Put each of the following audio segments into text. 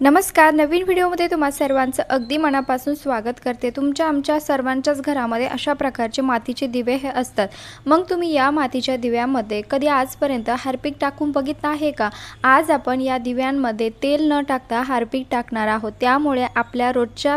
नमस्कार नवीन व्हिडिओमध्ये तुम्हा सर्वांचं अगदी मनापासून स्वागत करते. तुमच्या आमच्या सर्वांच्याच घरामध्ये अशा प्रकारचे मातीचे दिवे हे असतात. मग तुम्ही या मातीच्या दिव्यामध्ये कधी आजपर्यंत हार्पिक टाकून बघितलं आहे का? आज आपण या दिव्यांमध्ये तेल न टाकता हार्पिक टाकणार आहोत. त्यामुळे आपल्या रोजच्या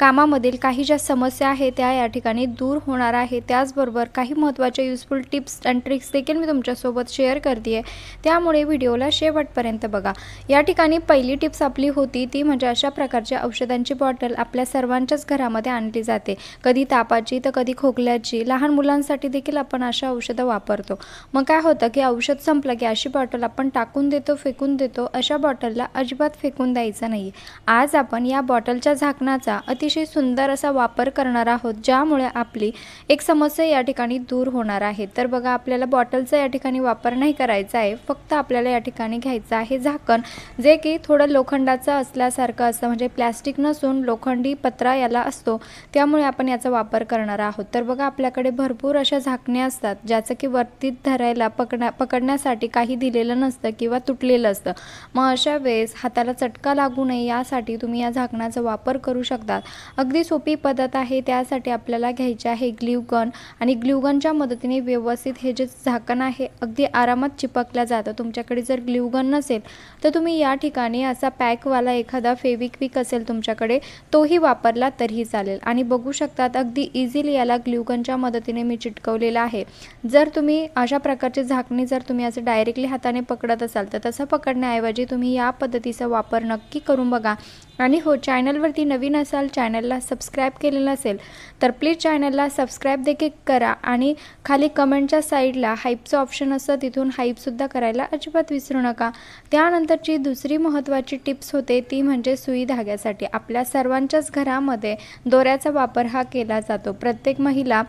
कामामधील काही ज्या समस्या आहेत त्या या ठिकाणी दूर होणार आहे. त्याचबरोबर काही महत्त्वाच्या युजफुल टिप्स अँड ट्रिक्स देखील मी तुमच्यासोबत शेअर करते त्यामुळे व्हिडिओला शेवटपर्यंत बघा. या ठिकाणी पहिली टिप्स आपली होती ती म्हणजे अशा प्रकारच्या औषधांची बॉटल आपल्या सर्वांच्याच घरामध्ये आणली जाते. कधी तापाची तर कधी खोकल्याची. लहान मुलांसाठी देखील आपण अशा औषधं वापरतो. मग काय होतं की औषध संपलं की अशी बॉटल आपण टाकून देतो फेकून देतो. अशा बॉटलला अजिबात फेकून द्यायचं नाही. आज आपण या बॉटलच्या झाकणाचा अतिशय सुंदर असा वापर करणार आहोत ज्यामुळे आपली एक समस्या या ठिकाणी दूर होणार आहे. तर बघा आपल्याला बॉटलचा या ठिकाणी वापर नाही करायचा आहे. फक्त आपल्याला या ठिकाणी घ्यायचं आहे झाकण जे की थोडं लोखंडाचं असल्यासारखं असतं. म्हणजे प्लॅस्टिक नसून लोखंडी पत्रा याला असतो. त्यामुळे आपण याचा वापर करणार आहोत. तर बघा आपल्याकडे भरपूर अशा झाकण्या असतात ज्याचं की वरती धरायला पकडण्या पकडण्यासाठी काही दिलेलं नसतं किंवा तुटलेलं असतं. मग अशा वेळेस हाताला चटका लागू नये यासाठी तुम्ही या झाकणाचा वापर करू शकतात. अगदी सोपी पद्धत आहे त्यासाठी आपल्याला घ्यायचे आहे ग्ल्यूगन आणि ग्ल्यूगनच्या मदतीने व्यवस्थित हे जे झाकण आहे अगदी आरामात चिपकल्या जातं. तुमच्याकडे जर ग्ल्यूगन नसेल तर तुम्ही या ठिकाणी असा पॅकवाला एखादा फेविक्विक असेल तुमच्याकडे तोही वापरला तरीही चालेल. आणि बघू शकतात अगदी इझिली याला ग्ल्युकनच्या मदतीने मी चिटकवलेला आहे. जर तुम्ही अशा प्रकारची झाकणी जर तुम्ही असं डायरेक्टली हाताने पकडत असाल तर तसं पकडण्याऐवजी तुम्ही या पद्धतीचा वापर नक्की करून बघा. आणि हो चॅनलवरती नवीन असाल चॅनलला सबस्क्राईब केलेलं असेल तर प्लीज चॅनलला सबस्क्राईब देखील करा आणि खाली कमेंटच्या साईडला हाईपचं ऑप्शन असतं तिथून हाईपसुद्धा करायला अजिबात विसरू नका. त्यानंतरची दुसरी महत्त्वाची टिप्स होते ती म्हणजे सुई धाग्यासाठी. आपल्या सर्वांच्याच घरामध्ये दोऱ्याचा वापर हा केला जातो. प्रत्येक महिला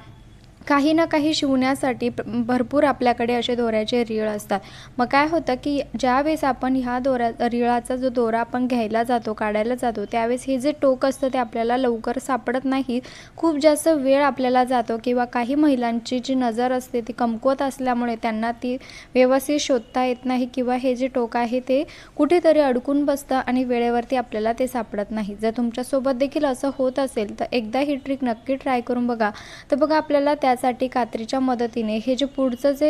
काही ना काही शिवण्यासाठी भरपूर आपल्याकडे असे दोऱ्याचे रीळ असतात. मग काय होतं की ज्यावेळेस आपण ह्या दोऱ्या रिळाचा जो दोरा आपण घ्यायला जातो काढायला जातो त्यावेळेस हे जे टोक असतं ते आपल्याला लवकर सापडत नाही. खूप जास्त वेळ आपल्याला जातो किंवा काही महिलांची जी नजर असते ती कमकुवत असल्यामुळे त्यांना ती व्यवस्थित शोधता येत नाही किंवा हे जे टोक आहे ते कुठेतरी अडकून बसतं आणि वेळेवरती आपल्याला ते सापडत नाही. जर तुमच्यासोबत देखील असं होत असेल तर एकदा ही ट्रिक नक्की ट्राय करून बघा. तर बघा आपल्याला त्या त्यासाठी कात्रीच्या मदतीने हे जे पुढचं जे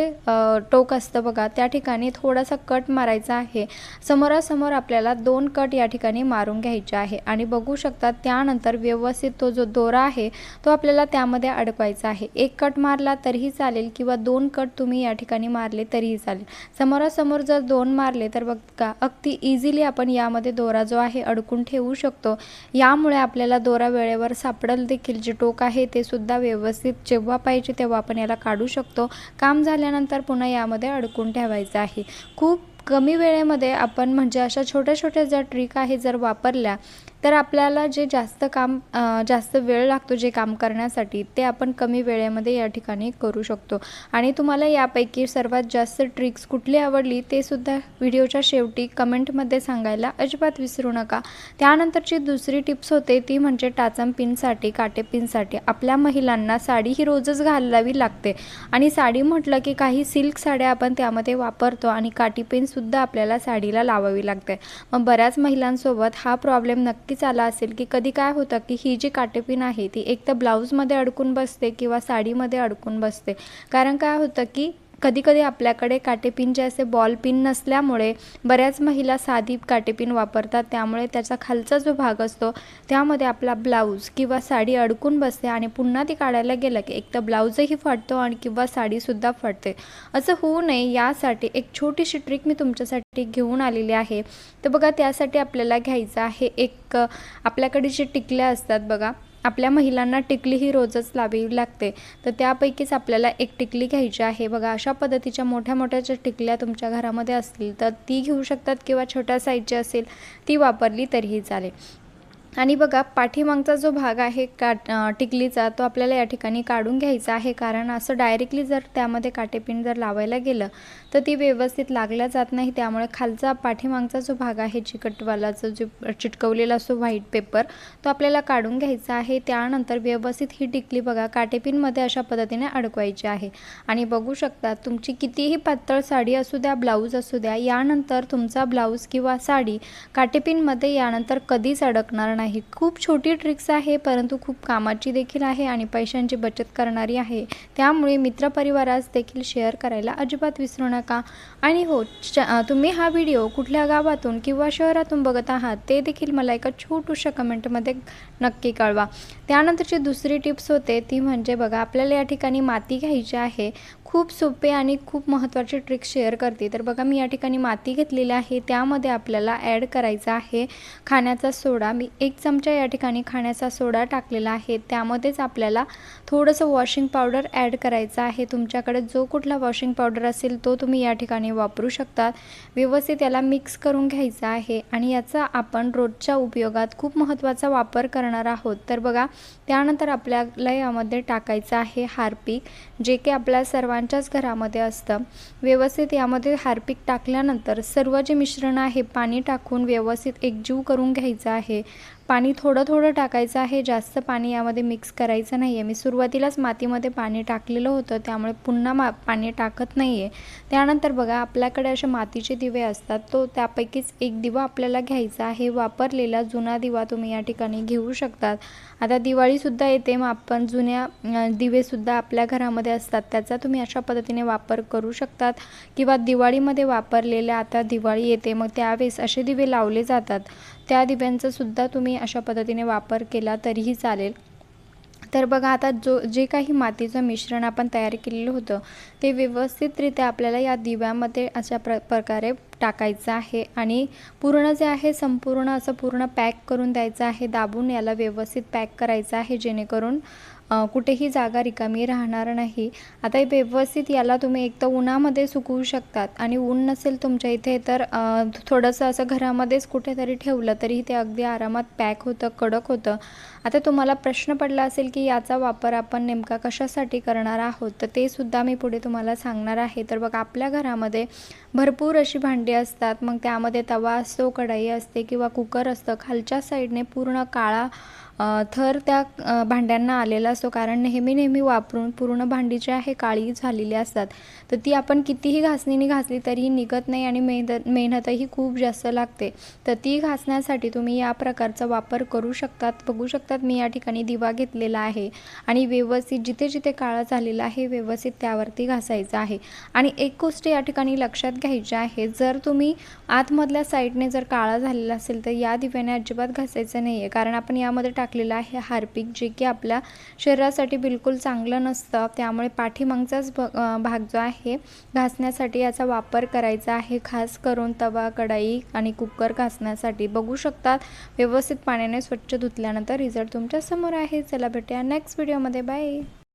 टोक असतं बघा त्या ठिकाणी थोडासा कट मारायचा आहे. समोरासमोर आपल्याला दोन कट या ठिकाणी मारून घ्यायचे आहे. आणि बघू शकता त्यानंतर व्यवस्थित तो जो दोरा आहे तो आपल्याला त्यामध्ये अडकवायचा आहे. एक कट मारला तरीही चालेल किंवा दोन कट तुम्ही या ठिकाणी मारले तरीही चालेल. समोरासमोर जर दोन मारले तर बघा अगदी इझिली आपण यामध्ये दोरा जो आहे अडकून ठेवू शकतो. यामुळे आपल्याला दोरा वेळेवर सापडल देखील. जे टोक आहे ते सुद्धा व्यवस्थित जेव्हा पाहिजे तेव्हा आपण याला काढू शकतो. काम झाल्यानंतर पुन्हा यामध्ये अडकून ठेवायचं आहे. खूप कमी वेळेमध्ये आपण म्हणजे अशा छोट्या छोट्या ज्या ट्रिक आहे जर वापरल्या तर आपल्याला जे जास्त काम जास्त वेळ लागतो जे काम करण्यासाठी ते आपण कमी वेळेमध्ये या ठिकाणी करू शकतो. आणि तुम्हाला यापैकी सर्वात जास्त ट्रिक्स कुठली आवडली ते सुद्धा व्हिडिओच्या शेवटी कमेंटमध्ये सांगायला अजिबात विसरू नका. त्यानंतरची दुसरी टिप्स होते ती म्हणजे टाचम पिनसाठी काटे पिनसाठी. आपल्या महिलांना साडी ही रोजच घालावी लागते. आणि साडी म्हटलं की काही सिल्क साड्या आपण त्यामध्ये वापरतो आणि काटी पिनसुद्धा आपल्याला साडीला लावावी लागते. मग बऱ्याच महिलांसोबत हा प्रॉब्लेम नक्की नक्कीच आला असेल की कधी काय होतं की ही जी काटेपिन आहे ती एक तर ब्लाऊजमध्ये अडकून बसते किंवा साडीमध्ये अडकून बसते. कारण काय होतं की कधीकधी आपल्याकडे काटेपिन जे असे बॉल पिन नसल्यामुळे बऱ्याच महिला साधी काटेपिन वापरतात. त्यामुळे त्याचा खालचा जो भाग असतो त्यामध्ये आपला ब्लाऊज किंवा साडी अडकून बसते आणि पुन्हा ती काढायला गेलं की एक तर ब्लाऊजही फाटतो आणि किंवा साडीसुद्धा फाटते. असं होऊ नये यासाठी एक छोटीशी ट्रिक मी तुमच्यासाठी घेऊन आलेली आहे. तर बघा त्यासाठी आपल्याला घ्यायचं आहे एक आपल्याकडे जे टिकल्या असतात बघा आपल्या महिलांना टिकली ही रोजच लावावी लागते. तर त्यापैकीच आपल्याला एक टिकली घ्यायची आहे. बघा अशा पद्धतीच्या मोठ्या मोठ्या ज्या टिकल्या तुमच्या घरामध्ये असतील तर ती घेऊ शकतात किंवा छोट्या साईजची असेल ती वापरली तरीही चालेल. आणि बघा पाठीमागचा जो भाग आहे का टिकलीचा तो आपल्याला या ठिकाणी काढून घ्यायचा आहे. कारण असं डायरेक्टली जर त्यामध्ये काटेपिन जर लावायला गेलं तर ती व्यवस्थित लागल्या जात नाही. त्यामुळे खालचा पाठीमागचा जो भाग आहे चिकटवालाचा जो चिटकवलेला असतो व्हाईट पेपर तो आपल्याला काढून घ्यायचा आहे. त्यानंतर व्यवस्थित ही टिकली बघा काटेपिनमध्ये अशा पद्धतीने अडकवायची आहे. आणि बघू शकता तुमची कितीही पातळ साडी असू द्या ब्लाऊज असू द्या यानंतर तुमचा ब्लाऊज किंवा साडी काटेपिनमध्ये यानंतर कधीच अडकणार नाही. नाही. खूप छोटी ट्रिक्स आहे परंतु खूप कामाची देखील आहे आणि पैशांची बचत करणारी आहे. त्यामुळे मित्रपरिवारास देखील शेअर करायला अजिबात विसरू नका. आणि हो च तुम्ही हा व्हिडिओ कुठल्या गावातून किंवा शहरातून बघत आहात ते देखील मला एका छोटूशा कमेंटमध्ये नक्की कळवा. त्यानंतरची दुसरी टिप्स होते ती म्हणजे बघा आपल्याला या ठिकाणी माती घ्यायची आहे. खूप सोपे आणि खूप महत्त्वाची ट्रिक शेअर करते. तर बघा मी या ठिकाणी माती घेतलेली आहे त्यामध्ये आपल्याला ॲड करायचं आहे खाण्याचा सोडा. मी एक चमचा या ठिकाणी खाण्याचा सोडा टाकलेला आहे. त्यामध्येच आपल्याला थोडंसं वॉशिंग पावडर ॲड करायचं आहे. तुमच्याकडे जो कुठला वॉशिंग पावडर असेल तो तुम्ही या ठिकाणी वापरू शकतात. व्यवस्थित याला मिक्स करून घ्यायचा आहे आणि याचा आपण रोजच्या उपयोगात खूप महत्त्वाचा वापर करणार आहोत. तर बघा त्यानंतर आपल्याला यामध्ये टाकायचं आहे हार्पिक जे की आपल्या सर्वांच्याच घरामध्ये असतं. व्यवस्थित यामध्ये हार्पिक टाकल्यानंतर सर्व जे मिश्रण आहे पाणी टाकून व्यवस्थित एकजीव करून घ्यायचं आहे. पाणी थोडं थोडं टाकायचं आहे. जास्त पाणी यामध्ये मिक्स करायचं नाही आहे मी सुरुवातीलाच मातीमध्ये पाणी टाकलेलं होतं. त्यामुळे पुन्हा मा पाणी टाकत नाही आहे त्यानंतर बघा आपल्याकडे असे मातीचे दिवे असतात. तो त्यापैकीच एक दिवा आपल्याला घ्यायचा आहे. वापरलेला जुना दिवा तुम्ही या ठिकाणी घेऊ शकतात. आता दिवाळीसुद्धा येते. मग आपण जुन्या दिवेसुद्धा आपल्या घरामध्ये असतात. त्याचा तुम्ही अशा पद्धतीने वापर करू शकतात. किंवा दिवाळीमध्ये वापरलेल्या आता दिवाळी येते. मग त्यावेळेस असे दिवे लावले जातात. त्या दिव्यांचा सुद्धा तुम्ही अशा पद्धतीने वापर केला तरीही चालेल. तर बघा आता जो जे काही मातीचं मिश्रण आपण तयार केलेलं होतं ते व्यवस्थितरित्या आपल्याला या दिव्यामध्ये अशा प्र प्रकारे टाकायचं आहे आणि पूर्ण जे आहे संपूर्ण असं पूर्ण पॅक करून द्यायचं आहे दाबून याला व्यवस्थित पॅक करायचं आहे जेणेकरून कुठेही जागा रिकामी राहणार नाही. आता व्यवस्थित याला तुम्ही एक तर उन्हामध्ये सुकवू शकतात आणि ऊन नसेल तुमच्या इथे तर थोडंसं असं घरामध्येच कुठेतरी ठेवलं तरी ते अगदी आरामात पॅक होतं कडक होतं. आता तुम्हाला प्रश्न पडला असेल की याचा वापर आपण नेमका कशासाठी करणार आहोत? तर ते सुद्धा मी पुढे तुम्हाला सांगणार आहे. तर बघा आपल्या घरामध्ये भरपूर अशी भांडी असतात. मग त्यामध्ये तवा असतो कढाई असते किंवा कुकर असतं. खालच्या साईडने पूर्ण काळा थर त्या भांड्यांना आलेला असतो. कारण नेहमी नेहमी वापरून पूर्ण भांडी जी आहे काळी झालेली असतात. तर ती आपण कितीही घासणीने घासली तरीही निघत नाही आणि मेहनत मेहनतही खूप जास्त लागते. तर ती घासण्यासाठी तुम्ही या प्रकारचा वापर करू शकतात. बघू शकतात मी या ठिकाणी दिवा घेतलेला आहे. आणि व्यवस्थित जिथे जिथे काळा झालेला आहे व्यवस्थित त्यावरती घासायचा आहे. आणि एक गोष्ट या ठिकाणी लक्षात घ्यायची आहे. जर तुम्ही आतमधल्या साईडने जर काळा झालेला असेल तर या दिव्याने अजिबात घासायचं नाही आहे कारण आपण यामध्ये टाकलेलं आहे हार्पिक जे की आपल्या शरीरासाठी बिलकुल चांगलं नसतं. त्यामुळे पाठीमागचाच भाग जो आहे घासण्यासाठी याचा वापर करायचा आहे. खास करून तवा कढाई आणि कुकर घासण्यासाठी. बघू शकतात व्यवस्थित पाण्याने स्वच्छ धुतल्यानंतर रिझल्ट तुमच्यासमोर आहे. चला भेटूया नेक्स्ट व्हिडिओमध्ये बाय